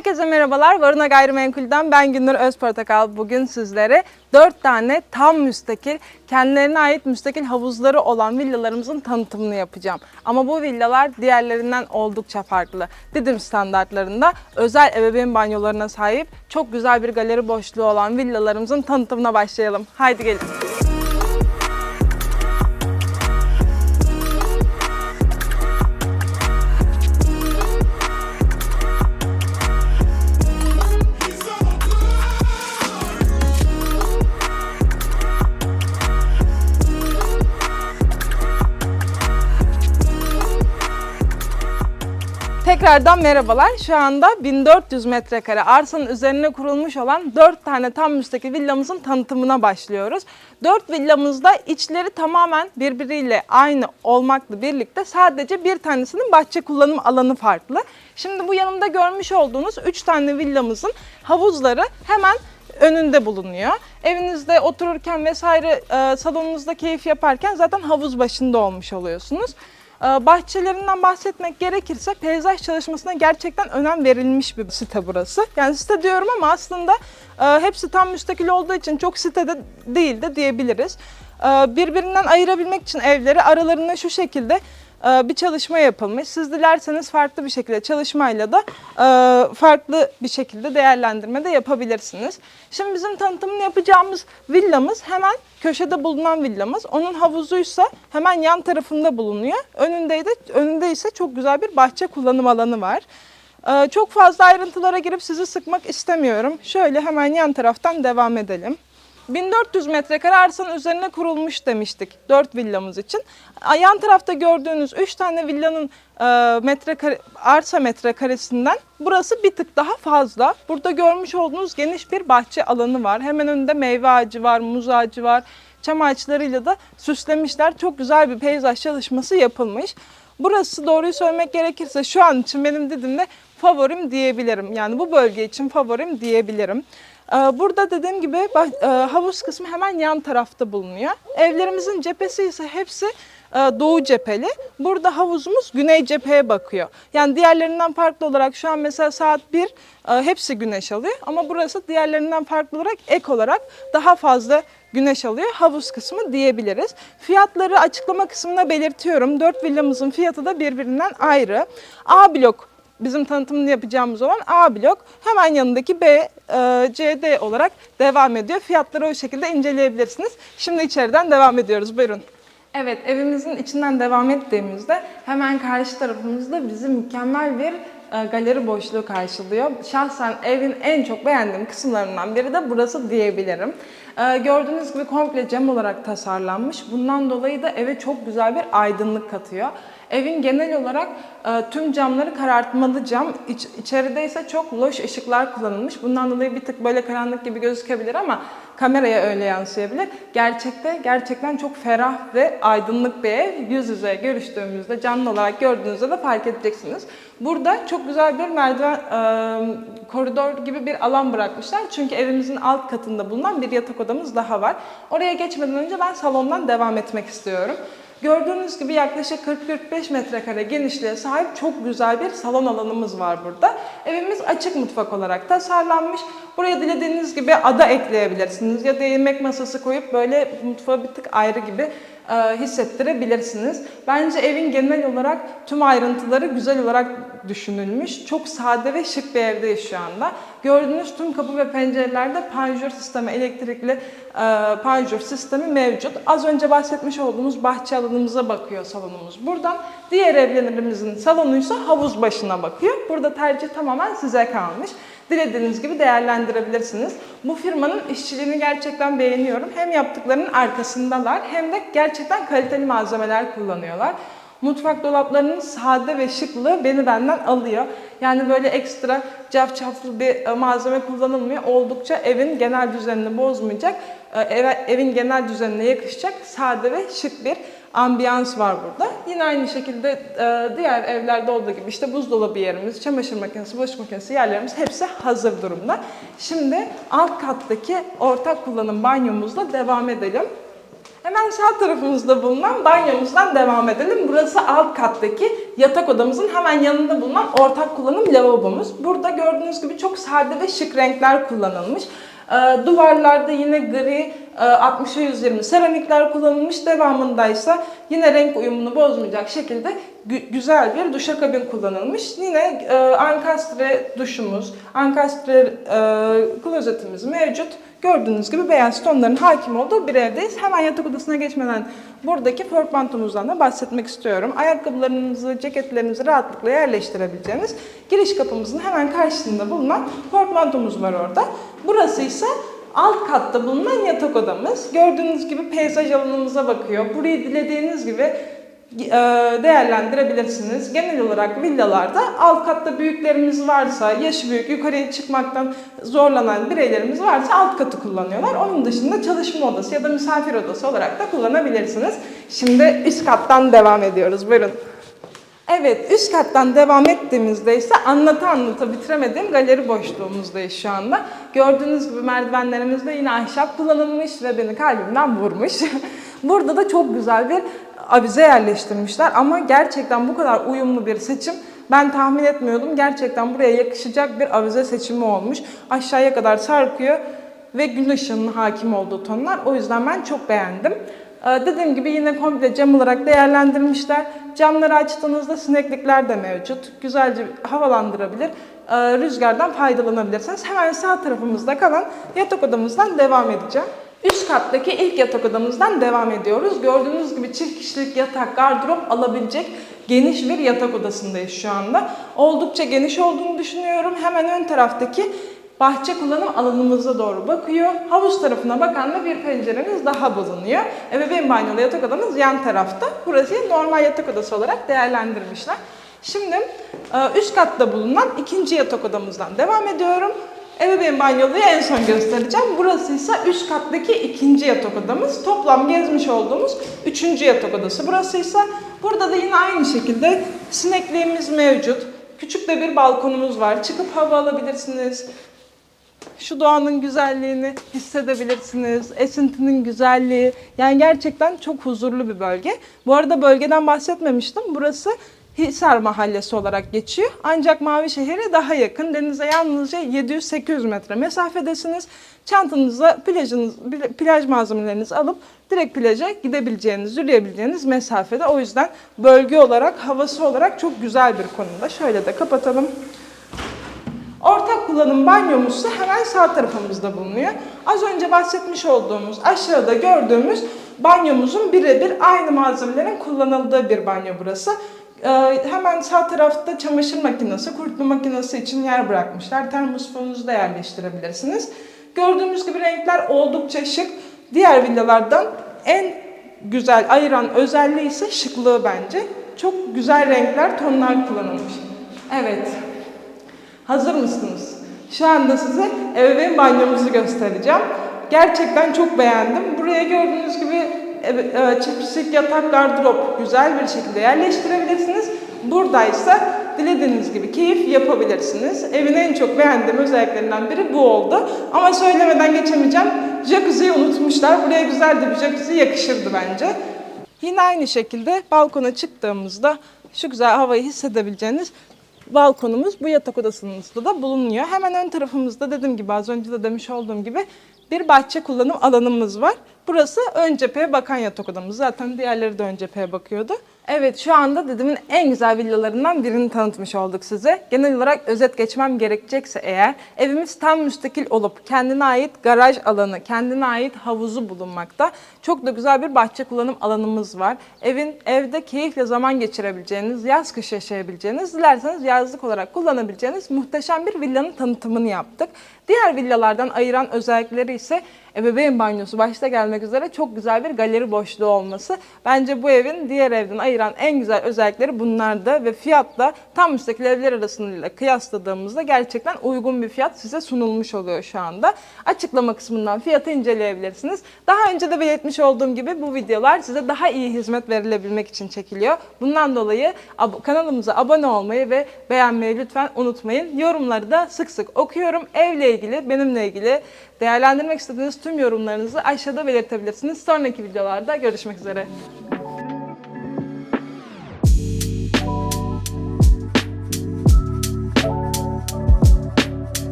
Herkese merhabalar. Varuna Gayrimenkul'den ben Gündür Özportakal. Bugün sizlere 4 tane tam müstakil, kendilerine ait müstakil havuzları olan villalarımızın tanıtımını yapacağım. Ama bu villalar diğerlerinden oldukça farklı. Didim standartlarında özel ebeveyn banyolarına sahip çok güzel bir galeri boşluğu olan villalarımızın tanıtımına başlayalım. Haydi gelin. Tekrardan merhabalar. Şu anda 1400 metrekare arsanın üzerine kurulmuş olan 4 tane tam müstakil villamızın tanıtımına başlıyoruz. 4 villamızda içleri tamamen birbiriyle aynı olmakla birlikte sadece bir tanesinin bahçe kullanım alanı farklı. Şimdi bu yanımda görmüş olduğunuz 3 tane villamızın havuzları hemen önünde bulunuyor. Evinizde otururken vesaire e, salonunuzda keyif yaparken zaten havuz başında olmuş oluyorsunuz. Ee, Bahçelerinden bahsetmek gerekirse peyzaj çalışmasına gerçekten önem verilmiş bir site burası. Yani site diyorum ama aslında e, hepsi tam müstakil olduğu için çok sitede değil de diyebiliriz. Ee, Birbirinden ayırabilmek için evleri aralarında şu şekilde e, bir çalışma yapılmış. Siz dilerseniz farklı bir şekilde çalışmayla da e, farklı bir şekilde değerlendirme de yapabilirsiniz. Şimdi bizim tanıtımını yapacağımız villamız hemen köşede bulunan villamız. Onun havuzuysa hemen yan tarafında bulunuyor. Önünde de önünde ise çok güzel bir bahçe kullanım alanı var. E, Çok fazla ayrıntılara girip sizi sıkmak istemiyorum. Şöyle hemen yan taraftan devam edelim. 1400 metrekare arsanın üzerine kurulmuş demiştik 4 villamız için. Yan tarafta gördüğünüz 3 tane villanın e, metrekare, arsa metrekaresinden burası bir tık daha fazla. Burada görmüş olduğunuz geniş bir bahçe alanı var. Hemen önünde meyve ağacı var, muz ağacı var. Çam ağaçlarıyla da süslemişler. Çok güzel bir peyzaj çalışması yapılmış. Burası doğruyu söylemek gerekirse şu an için benim Didim'de favorim diyebilirim. Yani bu bölge için favorim diyebilirim. Ee, Burada dediğim gibi e, havuz kısmı hemen yan tarafta bulunuyor. Evlerimizin cephesi ise hepsi e, doğu cepheli. Burada havuzumuz güney cepheye bakıyor. Yani diğerlerinden farklı olarak şu an mesela saat 1 e, hepsi güneş alıyor. Ama burası diğerlerinden farklı olarak ek olarak daha fazla güneş alıyor. Havuz kısmı diyebiliriz. Fiyatları açıklama kısmına belirtiyorum. 4 villamızın fiyatı da birbirinden ayrı. A blok bizim tanıtımını yapacağımız olan A blok hemen yanındaki B, e, C, D olarak devam ediyor. Fiyatları o şekilde inceleyebilirsiniz. Şimdi içeriden devam ediyoruz. Buyurun. Evet, evimizin içinden devam ettiğimizde hemen karşı tarafımızda bizi mükemmel bir e, galeri boşluğu karşılıyor. Şahsen evin en çok beğendiğim kısımlarından biri de burası diyebilirim. E, gördüğünüz gibi komple cam olarak tasarlanmış. Bundan dolayı da eve çok güzel bir aydınlık katıyor. Evin genel olarak e, tüm camları karartmalı cam. İç, içeride ise çok loş ışıklar kullanılmış. Bundan dolayı bir tık böyle karanlık gibi gözükebilir ama kameraya öyle yansıyabilir. Gerçekte gerçekten çok ferah ve aydınlık bir ev. Yüz yüze görüştüğümüzde, canlı olarak gördüğünüzde de fark edeceksiniz. Burada çok güzel bir merdiven, e, koridor gibi bir alan bırakmışlar. Çünkü evimizin alt katında bulunan bir yatak odamız daha var. Oraya geçmeden önce ben salondan devam etmek istiyorum. Gördüğünüz gibi yaklaşık 40-45 metrekare genişliğe sahip çok güzel bir salon alanımız var burada. Evimiz açık mutfak olarak tasarlanmış. Buraya dilediğiniz gibi ada ekleyebilirsiniz ya da yemek masası koyup böyle mutfağı bir tık ayrı gibi e, hissettirebilirsiniz. Bence evin genel olarak tüm ayrıntıları güzel olarak düşünülmüş. Çok sade ve şık bir evdeyiz şu anda. Gördüğünüz tüm kapı ve pencerelerde panjur sistemi, elektrikli e, panjur sistemi mevcut. Az önce bahsetmiş olduğumuz bahçe alanımıza bakıyor salonumuz buradan. Diğer evlerimizin salonuysa havuz başına bakıyor. Burada tercih tamamen size kalmış. Dilediğiniz gibi değerlendirebilirsiniz. Bu firmanın işçiliğini gerçekten beğeniyorum. Hem yaptıklarının arkasındalar hem de gerçekten kaliteli malzemeler kullanıyorlar. Mutfak dolaplarının sade ve şıklığı beni benden alıyor. Yani böyle ekstra cafcaflı bir e, malzeme kullanılmıyor. Oldukça evin genel düzenini bozmayacak, evin genel düzenine yakışacak sade ve şık bir ambiyans var burada. Yine aynı şekilde e, diğer evlerde olduğu gibi işte buzdolabı yerimiz, çamaşır makinesi, bulaşık makinesi yerlerimiz hepsi hazır durumda. Şimdi alt kattaki ortak kullanım banyomuzla devam edelim. Hemen sağ tarafımızda bulunan banyomuzdan devam edelim. Burası alt kattaki yatak odamızın hemen yanında bulunan ortak kullanım lavabomuz. Burada gördüğünüz gibi çok sade ve şık renkler kullanılmış. Ee, duvarlarda yine gri 60'a 120 seramikler kullanılmış. Devamındaysa yine renk uyumunu bozmayacak şekilde gü- güzel bir duşakabin kullanılmış. Yine e, ankastre duşumuz, ankastre e, klozetimiz mevcut. Gördüğünüz gibi beyaz tonların hakim olduğu bir evdeyiz. Hemen yatak odasına geçmeden buradaki portmantomuzdan da bahsetmek istiyorum. Ayakkabılarınızı, ceketlerinizi rahatlıkla yerleştirebileceğiniz giriş kapımızın hemen karşısında bulunan portmantomuz var orada. Burası ise alt katta bulunan yatak odamız. Gördüğünüz gibi peyzaj alanımıza bakıyor. Burayı dilediğiniz gibi e, değerlendirebilirsiniz. Genel olarak villalarda alt katta büyüklerimiz varsa, yaşı büyük, yukarıya çıkmaktan zorlanan bireylerimiz varsa alt katı kullanıyorlar. Onun dışında çalışma odası ya da misafir odası olarak da kullanabilirsiniz. Şimdi üst kattan devam ediyoruz. Buyurun. Evet, üst kattan devam ettiğimizde ise anlata anlata bitiremediğim galeri boşluğumuzdayız şu anda. Gördüğünüz gibi merdivenlerimizde yine ahşap kullanılmış ve beni kalbimden vurmuş. Burada da çok güzel bir avize yerleştirmişler ama gerçekten bu kadar uyumlu bir seçim ben tahmin etmiyordum. Gerçekten buraya yakışacak bir avize seçimi olmuş. Aşağıya kadar sarkıyor ve gün ışığının hakim olduğu tonlar. O yüzden ben çok beğendim. Ee, Dediğim gibi yine komple cam olarak değerlendirmişler. Camları açtığınızda sineklikler de mevcut. Güzelce havalandırabilir. Ee, Rüzgardan faydalanabilirsiniz. Hemen sağ tarafımızda kalan yatak odamızdan devam edeceğim. Üst kattaki ilk yatak odamızdan devam ediyoruz. Gördüğünüz gibi çift kişilik yatak, gardırop alabilecek geniş bir yatak odasındayız şu anda. Oldukça geniş olduğunu düşünüyorum. Hemen ön taraftaki bahçe kullanım alanımıza doğru bakıyor. Havuz tarafına bakan da bir penceremiz daha bulunuyor. Ebeveyn banyolu yatak odamız yan tarafta. Burası normal yatak odası olarak değerlendirmişler. Şimdi e, üst katta bulunan ikinci yatak odamızdan devam ediyorum. Ebeveyn banyoluyu en son göstereceğim. Burası ise üst kattaki ikinci yatak odamız. Toplam gezmiş olduğumuz üçüncü yatak odası. Burası ise burada da yine aynı şekilde sinekliğimiz mevcut. Küçük de bir balkonumuz var. Çıkıp hava alabilirsiniz. Şu doğanın güzelliğini hissedebilirsiniz. Esintinin güzelliği. Yani gerçekten çok huzurlu bir bölge. Bu arada bölgeden bahsetmemiştim. Burası Hisar Mahallesi olarak geçiyor. Ancak Mavişehir'e daha yakın. Denize yalnızca 700-800 metre mesafedesiniz. Çantanızla plajınız, plaj malzemelerinizi alıp direkt plaja gidebileceğiniz, yürüyebileceğiniz mesafede. O yüzden bölge olarak, havası olarak çok güzel bir konumda. Şöyle de kapatalım. Ortak kullanım banyomuz ise hemen sağ tarafımızda bulunuyor. Az önce bahsetmiş olduğumuz, aşağıda gördüğümüz banyomuzun birebir aynı malzemelerin kullanıldığı bir banyo burası. Ee, hemen sağ tarafta çamaşır makinesi, kurutma makinesi için yer bırakmışlar. Termosfonunuzu da yerleştirebilirsiniz. Gördüğümüz gibi renkler oldukça şık. Diğer villalardan en güzel ayıran özelliği ise şıklığı bence. Çok güzel renkler, tonlar kullanılmış. Evet, Hazır mısınız? Şu anda size ebeveyn banyomuzu göstereceğim. Gerçekten çok beğendim. Buraya gördüğünüz gibi e, e, çift kişilik yatak gardırop güzel bir şekilde yerleştirebilirsiniz. Buradaysa dilediğiniz gibi keyif yapabilirsiniz. Evin en çok beğendiğim özelliklerinden biri bu oldu. Ama söylemeden geçemeyeceğim. Jacuzziyi unutmuşlar. Buraya güzel de bir jacuzzi yakışırdı bence. Yine aynı şekilde balkona çıktığımızda şu güzel havayı hissedebileceğiniz balkonumuz bu yatak odasında da bulunuyor. Hemen ön tarafımızda dediğim gibi az önce de demiş olduğum gibi bir bahçe kullanım alanımız var. Burası ön cepheye bakan yatak odamız. Zaten diğerleri de ön cepheye bakıyordu. Evet şu anda dedemin en güzel villalarından birini tanıtmış olduk size. Genel olarak özet geçmem gerekecekse eğer evimiz tam müstakil olup kendine ait garaj alanı, kendine ait havuzu bulunmakta. Çok da güzel bir bahçe kullanım alanımız var. Evin evde keyifle zaman geçirebileceğiniz, yaz kış yaşayabileceğiniz, dilerseniz yazlık olarak kullanabileceğiniz muhteşem bir villanın tanıtımını yaptık. Diğer villalardan ayıran özellikleri ise ebeveyn banyosu başta gelmek üzere çok güzel bir galeri boşluğu olması. Bence bu evin diğer evden ayıran en güzel özellikleri bunlardı ve fiyatla tam müstakil evler arasında kıyasladığımızda gerçekten uygun bir fiyat size sunulmuş oluyor şu anda. Açıklama kısmından fiyatı inceleyebilirsiniz. Daha önce de belirtmiş olduğum gibi bu videolar size daha iyi hizmet verilebilmek için çekiliyor. Bundan dolayı kanalımıza abone olmayı ve beğenmeyi lütfen unutmayın. Yorumları da sık sık okuyorum. Evle ilgili, benimle ilgili değerlendirmek istediğiniz tüm yorumlarınızı aşağıda belirtebilirsiniz. Sonraki videolarda görüşmek üzere.